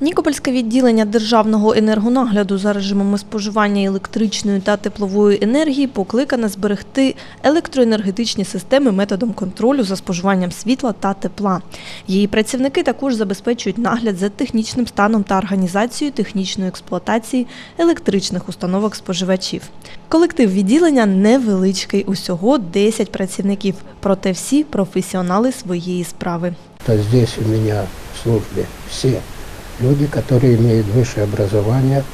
Нікопольське відділення Державного енергонагляду за режимами споживання електричної та теплової енергії покликане зберегти електроенергетичні системи методом контролю за споживанням світла та тепла. Її працівники також забезпечують нагляд за технічним станом та організацією технічної експлуатації електричних установок споживачів. Колектив відділення невеличкий, усього 10 працівників, проте всі професіонали своєї справи. То здесь у меня в службе все люди, которые имеют высшее образование,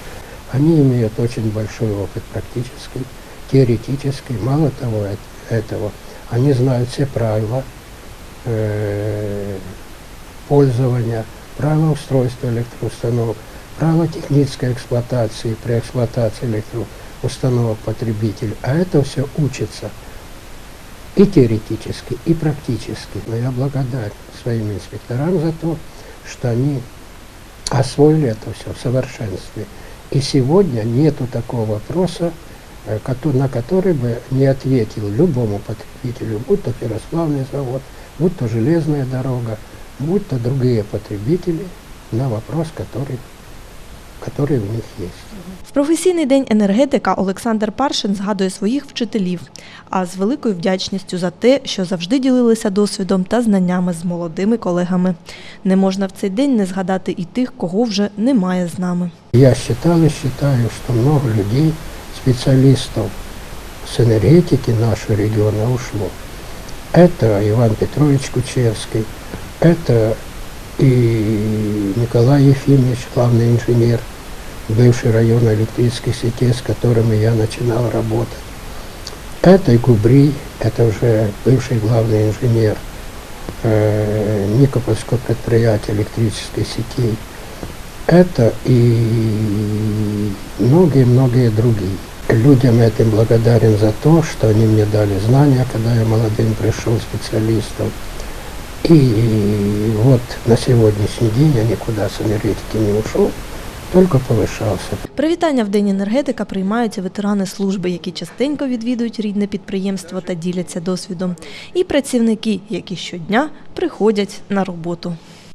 они имеют очень большой опыт практический, теоретический. Мало того эт- этого, они знают все правила э, пользования, правила устройства электроустановок, правила технической эксплуатации при эксплуатации электроустановок потребителей. А это все учится и теоретически, и практически. Но я благодарен своим инспекторам за то, что они освоили это все в совершенстве. И сегодня нету такого вопроса, э, на который бы не ответил любому потребителю, будь то ферросплавный завод, будь то железная дорога, будь то другие потребители, на вопрос, который, который у них есть. В професійний день енергетика Олександр Паршин згадує своїх вчителів, а з великою вдячністю за те, що завжди ділилися досвідом та знаннями з молодими колегами. Не можна в цей день не згадати і тих, кого вже немає з нами. Я считал и считаю, что много людей, специалистов с энергетики нашего региона ушло. Это Иван Петрович Кучевский, это и Николай Ефимович, главный инженер, бывший район электрических сетей, с которыми я начинал работать. Это Губри, это уже бывший главный инженер э, Никопольского предприятия электрических сетей. Это и многие-многие другие. Людям этим благодарен за то, что они мне дали знания, когда я молодым пришел специалистом. И вот на сегодняшний день я никуда с энергетики не ушел, только полишався. Привітання в День енергетика приймають ветерани служби, які частенько відвідують рідне підприємство та діляться досвідом, і працівники, які щодня приходять на роботу.